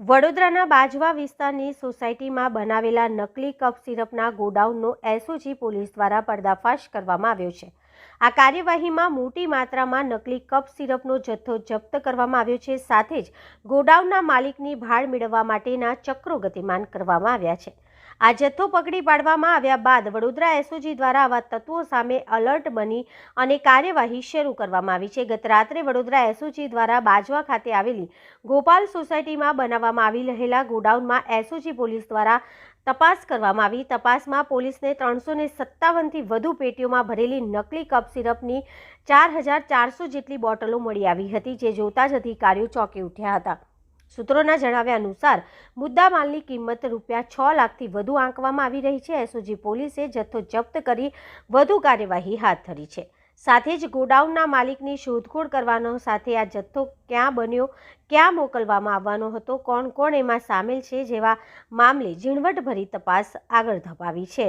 વડોદરાના બાજવા વિસ્તારની સોસાયટીમાં બનાવેલા નકલી કફ સિરપના ગોડાઉનનો એસઓજી પોલીસ દ્વારા પર્દાફાશ કરવામાં આવ્યો છે. આ કાર્યવાહીમાં મોટી માત્રામાં નકલી કફ સિરપનો જથ્થો જપ્ત કરવામાં આવ્યો છે. સાથે જ ગોડાઉનના માલિકની ભાળ મેળવવા માટેના ચક્રો ગતિમાન કરવામાં આવ્યા છે. આ જથ્થો પકડી પાડવામાં આવ્યા બાદ વડોદરા એસઓજી દ્વારા આવા તત્વો સામે અલર્ટ બની અને કાર્યવાહી શરૂ કરવામાં આવી છે. ગત રાત્રે વડોદરા એસઓજી દ્વારા બાજવા ખાતે આવેલી ગોપાલ સોસાયટીમાં બનાવવામાં આવી રહેલા ગોડાઉનમાં એસઓજી પોલીસ દ્વારા તપાસ કરવામાં આવી. તપાસમાં પોલીસને ત્રણસો ને સત્તાવનથી વધુ પેટીઓમાં ભરેલી નકલી કપ સિરપની ચાર હજાર ચારસો જેટલી બોટલો મળી આવી હતી, જે જોતા જ અધિકારીઓ ચોંકી ઉઠ્યા હતા. સૂત્રોના જણાવ્યા અનુસાર, મુદ્દામાલની કિંમત રૂપિયા છ લાખથી વધુ આંકવામાં આવી રહી છે. એસઓજી પોલીસે જથ્થો જપ્ત કરી વધુ કાર્યવાહી હાથ ધરી છે. સાથે જ ગોડાઉનના માલિકની શોધખોળ કરવાનો સાથે આ જથ્થો ક્યાં બન્યો, ક્યાં મોકલવામાં આવવાનો હતો, કોણ કોણ એમાં સામેલ છે જેવા મામલે ઝીણવટભરી તપાસ આગળ ધપાવી છે.